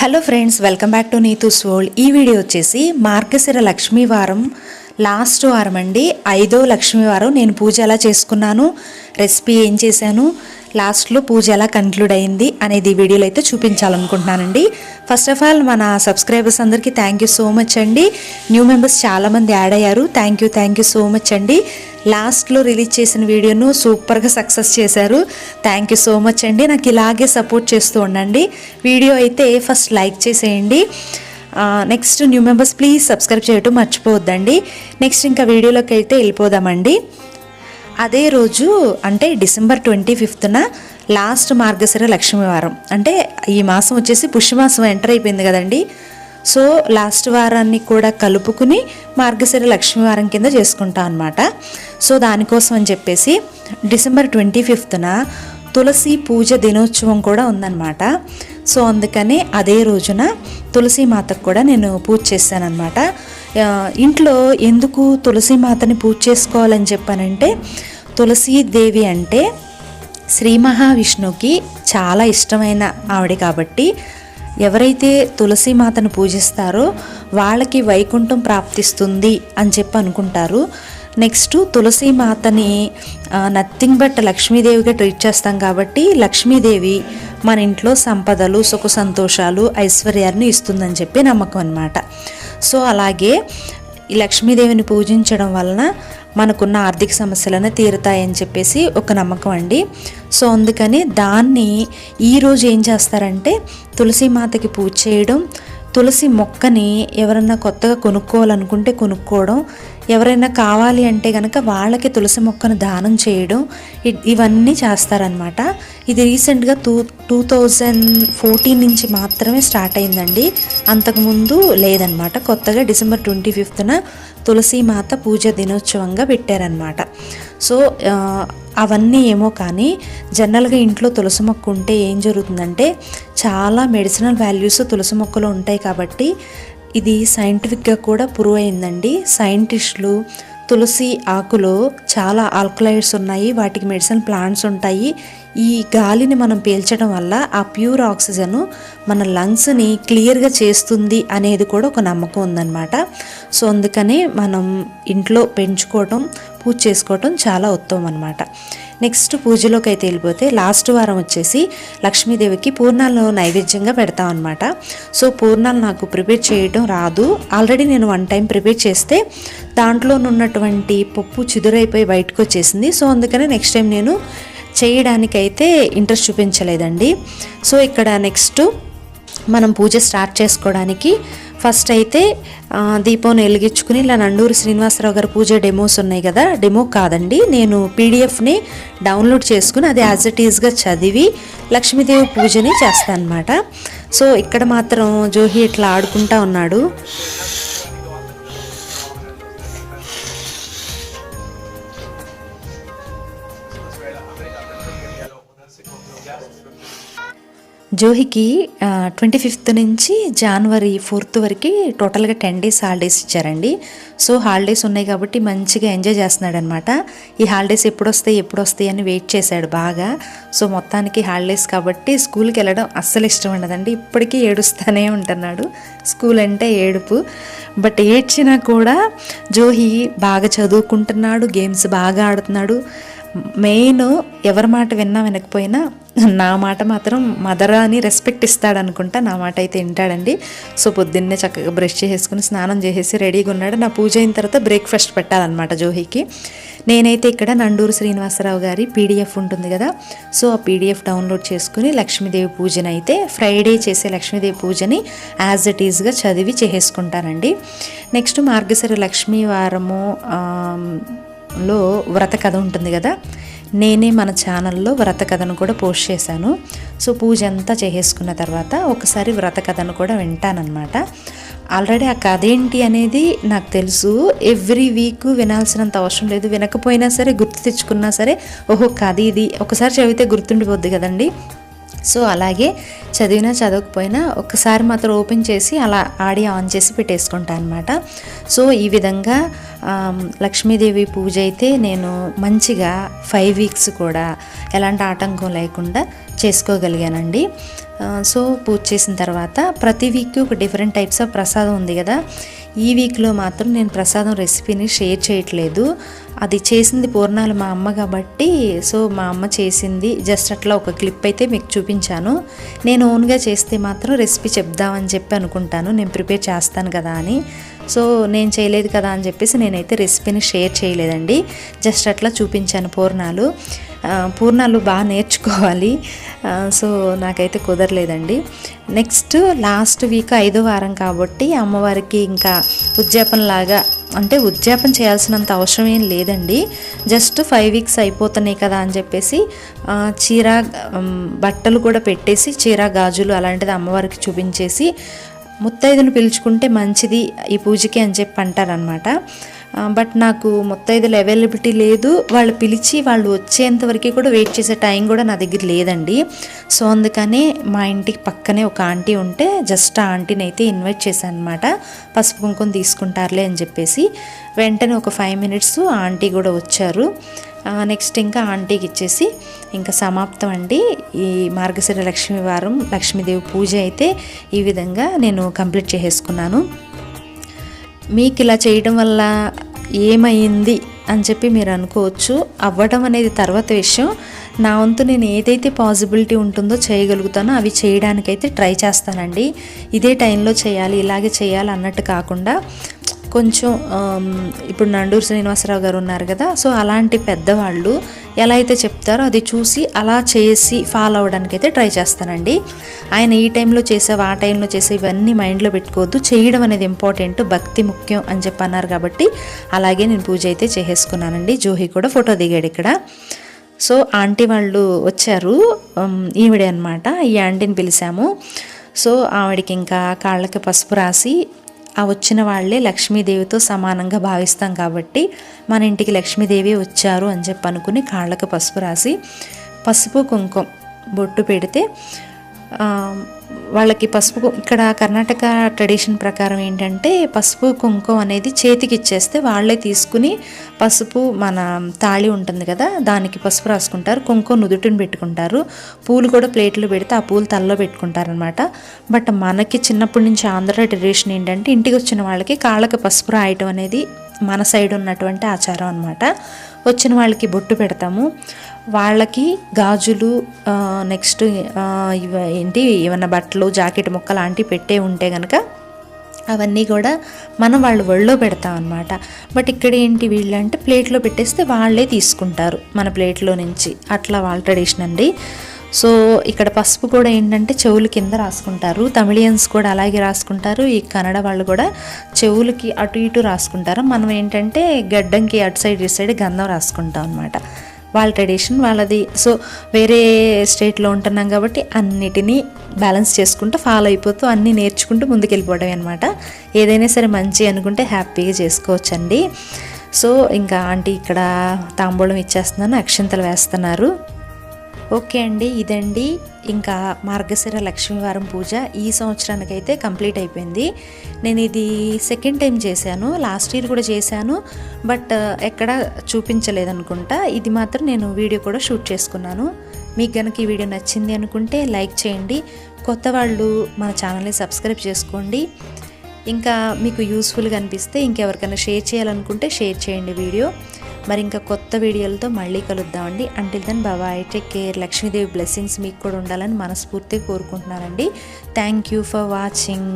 Hello friends welcome back to Neethu soul ఈ video వచ్చేసి మార్గశిర లక్ష్మీ వారం లాస్ట్ వారం అండి. ఐదో లక్ష్మీవారం నేను పూజ ఎలా చేసుకున్నాను రెసిపీ ఏం చేశాను లాస్ట్లో పూజ ఎలా కన్క్లూడ్ అయింది అనేది వీడియోలో అయితే చూపించాలనుకుంటున్నానండి. ఫస్ట్ ఆఫ్ ఆల్ మన సబ్స్క్రైబర్స్ అందరికీ థ్యాంక్ యూ సో మచ్ అండి. న్యూ మెంబర్స్ చాలామంది యాడ్ అయ్యారు. Thank you thank you so much అండి. లాస్ట్లో రిలీజ్ చేసిన వీడియోను సూపర్గా సక్సెస్ చేశారు. థ్యాంక్ యూ సో మచ్ అండి. నాకు ఇలాగే సపోర్ట్ చేస్తూ ఉండండి. వీడియో అయితే ఫస్ట్ లైక్ చేసేయండి. Next new members please subscribe చేయటం మర్చిపోవద్దండి. నెక్స్ట్ ఇంకా వీడియోలోకి అయితే వెళ్ళిపోదామండి. అదే రోజు అంటే డిసెంబర్ ట్వంటీ ఫిఫ్త్న లాస్ట్ మార్గశిర లక్ష్మీవారం అంటే ఈ మాసం వచ్చేసి పుష్యమాసం ఎంటర్ అయిపోయింది కదండి. సో లాస్ట్ వారాన్ని కూడా కలుపుకుని మార్గశిర లక్ష్మీవారం కింద చేసుకుంటాం అనమాట సో దానికోసం అని చెప్పేసి డిసెంబర్ ట్వంటీ ఫిఫ్త్న తులసి పూజ దినోత్సవం కూడా ఉందన్నమాట. సో అందుకని అదే రోజున తులసి మాతకు కూడా నేను పూజ చేశాను అనమాట ఇంట్లో ఎందుకు తులసి మాతని పూజ చేసుకోవాలని చెప్పానంటే తులసీదేవి అంటే శ్రీ మహావిష్ణువుకి చాలా ఇష్టమైన ఆవిడ కాబట్టి ఎవరైతే తులసి మాతను పూజిస్తారో వాళ్ళకి వైకుంఠం ప్రాప్తిస్తుంది అని చెప్పి అనుకుంటారు. నెక్స్ట్ తులసి మాతని నథింగ్ బట్ లక్ష్మీదేవిగా ట్రీట్ చేస్తాం కాబట్టి లక్ష్మీదేవి మన ఇంట్లో సంపదలు సుఖ సంతోషాలు ఐశ్వర్యాన్ని ఇస్తుందని చెప్పి నమ్మకం అనమాట సో అలాగే ఈ లక్ష్మీదేవిని పూజించడం వలన మనకున్న ఆర్థిక సమస్యలను తీరుతాయని చెప్పేసి ఒక నమ్మకం అండి. సో అందుకని దాన్ని ఈరోజు ఏం చేస్తారంటే తులసి మాతకి పూజ చేయడం తులసి మొక్కని ఎవరన్నా కొత్తగా కొనుక్కోవాలనుకుంటే కొనుక్కోవడం ఎవరైనా కావాలి అంటే కనుక వాళ్ళకి తులసి మొక్కను దానం చేయడం ఇవన్నీ చేస్తారనమాట ఇది రీసెంట్గా టూ టూ థౌజండ్ ఫోర్టీన్ నుంచి మాత్రమే స్టార్ట్ అయిందండి. అంతకుముందు లేదనమాట కొత్తగా డిసెంబర్ ట్వంటీ ఫిఫ్త్న తులసి మాత పూజ దినోత్సవంగా పెట్టారనమాట సో అవన్నీ ఏమో కానీ జనరల్గా ఇంట్లో తులసి మొక్క ఉంటే ఏం జరుగుతుందంటే చాలా మెడిసినల్ వాల్యూస్ తులసి మొక్కలో ఉంటాయి కాబట్టి ఇది సైంటిఫిక్గా కూడా ప్రూవ్ అయిందండి సైంటిస్టులు తులసి ఆకులో చాలా ఆల్కలైడ్స్ ఉన్నాయి. వాటికి మెడిసిన్ ప్లాంట్స్ ఉంటాయి. ఈ గాలిని మనం పీల్చడం వల్ల ఆ ప్యూర్ ఆక్సిజన్ మన లంగ్స్ని క్లియర్గా చేస్తుంది అనేది కూడా ఒక నమ్మకం ఉందన్నమాట. సో అందుకనే మనం ఇంట్లో పెంచుకోవటం పూజ చేసుకోవటం చాలా ఉత్తమం అనమాట నెక్స్ట్ పూజలోకి అయితే వెళ్ళిపోతే లాస్ట్ వారం వచ్చేసి లక్ష్మీదేవికి పూర్ణాలు నైవేద్యంగా పెడతాం అనమాట సో పూర్ణాలు నాకు ప్రిపేర్ చేయడం రాదు. ఆల్రెడీ నేను వన్ టైం ప్రిపేర్ చేస్తే దాంట్లో ఉన్నటువంటి పప్పు చిదురైపోయి బయటకు వచ్చేసింది. సో అందుకని నెక్స్ట్ టైం నేను చేయడానికైతే ఇంట్రెస్ట్ చూపించలేదండి. సో ఇక్కడ నెక్స్ట్ మనం పూజ స్టార్ట్ చేసుకోవడానికి ఫస్ట్ అయితే దీపం వెలిగించుకుని ఇలా నండూరు శ్రీనివాసరావు గారి పూజ డెమోస్ ఉన్నాయి కదా డెమో కాదండి. నేను పీడిఎఫ్ని డౌన్లోడ్ చేసుకుని అది యాజ్ ఇట్ ఈజ్గా చదివి లక్ష్మీదేవి పూజని చేస్తాను అనమాట సో ఇక్కడ మాత్రం జోహి ఇట్లా ఆడుకుంటా ఉన్నాడు. జోహికి ట్వంటీ ఫిఫ్త్ నుంచి జనవరి ఫోర్త్ వరకు టోటల్గా టెన్ డేస్ హాలిడేస్ ఇచ్చారండి. సో హాలిడేస్ ఉన్నాయి కాబట్టి మంచిగా ఎంజాయ్ చేస్తున్నాడు అనమాట ఈ హాలిడేస్ ఎప్పుడు వస్తాయి ఎప్పుడు వస్తాయి అని వెయిట్ చేశాడు బాగా. సో మొత్తానికి హాలిడేస్ కాబట్టి స్కూల్కి వెళ్ళడం అస్సలు ఇష్టం ఉండదండి. ఇప్పటికీ ఏడుస్తూనే ఉంటున్నాడు. స్కూల్ అంటే ఏడుపు. బట్ ఏడ్చినా కూడా జోహి బాగా చదువుకుంటున్నాడు గేమ్స్ బాగా ఆడుతున్నాడు. మెయిన్ ఎవరి మాట విన్నా వినకపోయినా నా మాట మాత్రం మదర్ అని రెస్పెక్ట్ ఇస్తాడనుకుంటా నా మాట అయితే వింటాడండి. సో పొద్దున్నే చక్కగా బ్రష్ చేసుకుని స్నానం చేసేసి రెడీగా ఉన్నాడు. నా పూజ అయిన తర్వాత బ్రేక్ఫాస్ట్ పెట్టాలన్నమాట జోహికి. నేనైతే ఇక్కడ నండూరు శ్రీనివాసరావు గారి పీడిఎఫ్ ఉంటుంది కదా. సో ఆ పీడిఎఫ్ డౌన్లోడ్ చేసుకుని లక్ష్మీదేవి పూజను అయితే ఫ్రైడే చేసే లక్ష్మీదేవి పూజని యాజ్ ఇట్ ఈజ్గా చదివి చేసేసుకుంటానండి. నెక్స్ట్ మార్గశిర లక్ష్మీవారము లో వ్రత కథ ఉంటుంది కదా? నేనే మన ఛానల్లో వ్రత కథను కూడా పోస్ట్ చేశాను. సో పూజ అంతా చేసేసుకున్న తర్వాత ఒకసారి వ్రత కథను కూడా వింటానమాట ఆల్రెడీ ఆ కథ ఏంటి అనేది నాకు తెలుసు. ఎవ్రీ వీక్ వినాల్సినంత అవసరం లేదు. వినకపోయినా సరే గుర్తు తెచ్చుకున్నా సరే ఓహో కథ ఇది. ఒకసారి చదివితే గుర్తుండిపోద్ది కదండి. సో అలాగే చదివినా చదవకపోయినా ఒకసారి మాత్రం ఓపెన్ చేసి అలా ఆడియో ఆన్ చేసి పెట్టేసుకుంటాను అనమాట సో ఈ విధంగా లక్ష్మీదేవి పూజ అయితే నేను మంచిగా ఫైవ్ వీక్స్ కూడా ఎలాంటి ఆటంకం లేకుండా చేసుకోగలిగానండి. సో పూజ చేసిన తర్వాత ప్రతి వీక్ ఒక డిఫరెంట్ టైప్స్ ఆఫ్ ప్రసాదం ఉంది కదా. ఈ వీక్లో మాత్రం నేను ప్రసాదం రెసిపీని షేర్ చేయట్లేదు. అది చేసింది పూర్ణాలు మా అమ్మ కాబట్టి సో మా అమ్మ చేసింది. జస్ట్ అట్లా ఒక క్లిప్ అయితే మీకు చూపించాను. నేను ఓన్గా చేస్తే మాత్రం రెసిపీ చెప్దామని చెప్పి అనుకుంటాను. నేను ప్రిపేర్ చేస్తాను కదా అని. సో నేను చేయలేదు కదా అని చెప్పేసి నేనైతే రెసిపీని షేర్ చేయలేదండి. జస్ట్ అట్లా చూపించాను పూర్ణాలు. పూర్ణాలు బాగా నేర్చుకోవాలి. సో నాకైతే కుదరలేదండి. నెక్స్ట్ లాస్ట్ వీక్ ఐదో వారం కాబట్టి అమ్మవారికి ఇంకా ఉద్యాపనలాగా అంటే ఉద్యాపన చేయాల్సినంత అవసరం ఏం లేదండి. జస్ట్ ఫైవ్ వీక్స్ అయిపోతున్నాయి కదా అని చెప్పేసి చీర బట్టలు కూడా పెట్టేసి చీర గాజులు అలాంటిది అమ్మవారికి చూపించేసి ముత్తైదును పిలుచుకుంటే మంచిది ఈ పూజకి అని చెప్పి అంటారనమాట బట్ నాకు ముత్తైదులు అవైలబిలిటీ లేదు. వాళ్ళు పిలిచి వాళ్ళు వచ్చేంత వరకు కూడా వెయిట్ చేసే టైం కూడా నా దగ్గర లేదండి. సో అందుకనే మా ఇంటికి పక్కనే ఒక ఆంటీ ఉంటే జస్ట్ ఆ ఆంటీని అయితే ఇన్వైట్ చేశాను అనమాట పసుపు కుంకుమ తీసుకుంటారులే అని చెప్పేసి. వెంటనే ఒక ఫైవ్ మినిట్స్ ఆంటీ కూడా వచ్చారు. నెక్స్ట్ ఇంకా ఆంటీకి ఇచ్చేసి ఇంకా సమాప్తం అండి. ఈ మార్గశిర లక్ష్మీ వారం లక్ష్మీదేవి పూజ అయితే ఈ విధంగా నేను కంప్లీట్ చేసేసుకున్నాను. మీకు ఇలా చేయడం వల్ల ఏమైంది అని చెప్పి మీరు అనుకోవచ్చు. అవ్వడం అనేది తర్వాత విషయం. నా వంతు నేను ఏదైతే పాసిబిలిటీ ఉంటుందో చేయగలుగుతానో అవి చేయడానికైతే ట్రై చేస్తానండి. ఇదే టైంలో చేయాలి ఇలాగే చేయాలి అన్నట్టు కాకుండా కొంచెం ఇప్పుడు నండూరు శ్రీనివాసరావు గారు ఉన్నారు కదా సో అలాంటి పెద్దవాళ్ళు ఎలా అయితే చెప్తారో అది చూసి అలా చేసి ఫాలో అవ్వడానికి అయితే ట్రై చేస్తానండి. ఆయన ఈ టైంలో చేసావు ఆ టైంలో చేసే ఇవన్నీ మైండ్లో పెట్టుకోవద్దు. చేయడం అనేది ఇంపార్టెంట్ భక్తి ముఖ్యం అని చెప్పి అన్నారు కాబట్టి అలాగే నేను పూజ అయితే చేసేసుకున్నానండి. జోహి కూడా ఫోటో దిగాడు ఇక్కడ. సో ఆంటీ వాళ్ళు వచ్చారు ఈవిడే అనమాట ఈ ఆంటీని పిలిచాము. సో ఆవిడకి ఇంకా కాళ్ళకి పసుపు రాసి ఆ వచ్చిన వాళ్ళే లక్ష్మీదేవితో సమానంగా భావిస్తాం కాబట్టి మన ఇంటికి లక్ష్మీదేవి వచ్చారు అని చెప్పి అనుకుని కాళ్ళకు పసుపు రాసి పసుపు కుంకుమ బొట్టు పెడితే వాళ్ళకి పసుపు ఇక్కడ కర్ణాటక ట్రెడిషన్ ప్రకారం ఏంటంటే పసుపు కుంకుమ అనేది చేతికి ఇచ్చేస్తే వాళ్ళే తీసుకుని పసుపు మన తాళి ఉంటుంది కదా దానికి పసుపు రాసుకుంటారు. కుంకుమ నుదుటిని పెట్టుకుంటారు. పూలు కూడా ప్లేట్లో పెడితే ఆ పూలు తలలో పెట్టుకుంటారనమాట బట్ మనకి చిన్నప్పటి నుంచి ఆంధ్ర ట్రెడిషన్ ఏంటంటే ఇంటికి వచ్చిన వాళ్ళకి కాళ్ళకి పసుపు రాయటం అనేది మన సైడ్ ఉన్నటువంటి ఆచారం అనమాట వచ్చిన వాళ్ళకి బొట్టు పెడతాము. వాళ్ళకి గాజులు నెక్స్ట్ ఏంటి ఏమన్నా బట్టలు జాకెట్ ముక్క లాంటివి పెట్టే ఉంటే కనుక అవన్నీ కూడా మనం వాళ్ళు ఒళ్ళో పెడతాం అనమాట బట్ ఇక్కడ ఏంటి వీళ్ళంటే ప్లేట్లో పెట్టేస్తే వాళ్ళే తీసుకుంటారు. మన ప్లేట్లో నుంచి. అట్లా వాళ్ళ ట్రెడిషన్ అండి. సో ఇక్కడ పసుపు కూడా ఏంటంటే చెవుల కింద రాసుకుంటారు. తమిళియన్స్ కూడా అలాగే రాసుకుంటారు. ఈ కన్నడ వాళ్ళు కూడా చెవులకి అటు ఇటు రాసుకుంటారు. మనం ఏంటంటే గడ్డంకి అటు సైడ్ ఇటు సైడ్ గంధం రాసుకుంటాం అనమాట వాళ్ళ ట్రెడిషన్ వాళ్ళది. సో వేరే స్టేట్లో ఉంటున్నాం కాబట్టి అన్నిటినీ బ్యాలెన్స్ చేసుకుంటూ ఫాలో అయిపోతూ అన్నీ నేర్చుకుంటూ ముందుకెళ్ళిపోవడం అనమాట ఏదైనా సరే మంచి అనుకుంటే హ్యాపీగా చేసుకోవచ్చండి. సో ఇంకా ఆంటీ ఇక్కడ తాంబూలం ఇచ్చేస్తున్నాను అక్షింతలు వేస్తున్నారు. ఓకే అండి ఇదండి. ఇంకా మార్గశిర లక్ష్మీవారం పూజ ఈ సంవత్సరానికి అయితే కంప్లీట్ అయిపోయింది. నేను ఇది సెకండ్ టైం చేశాను లాస్ట్ ఇయర్ కూడా చేశాను బట్ uh, ఎక్కడ చూపించలేదనుకుంటా. ఇది మాత్రం నేను వీడియో కూడా షూట్ చేసుకున్నాను. మీకు కనుక ఈ వీడియో నచ్చింది అనుకుంటే లైక్ చేయండి. కొత్త వాళ్ళు మన ఛానల్ని సబ్స్క్రైబ్ చేసుకోండి. ఇంకా మీకు యూస్ఫుల్గా అనిపిస్తే ఇంకెవరికైనా షేర్ చేయాలనుకుంటే షేర్ చేయండి వీడియో. మరి ఇంకా కొత్త వీడియోలతో మళ్ళీ కలుద్దామండి until then bye bye take care Lakshmidevi blessings మీకు కూడా ఉండాలని మనస్ఫూర్తిగా కోరుకుంటున్నానండి. Thank you for watching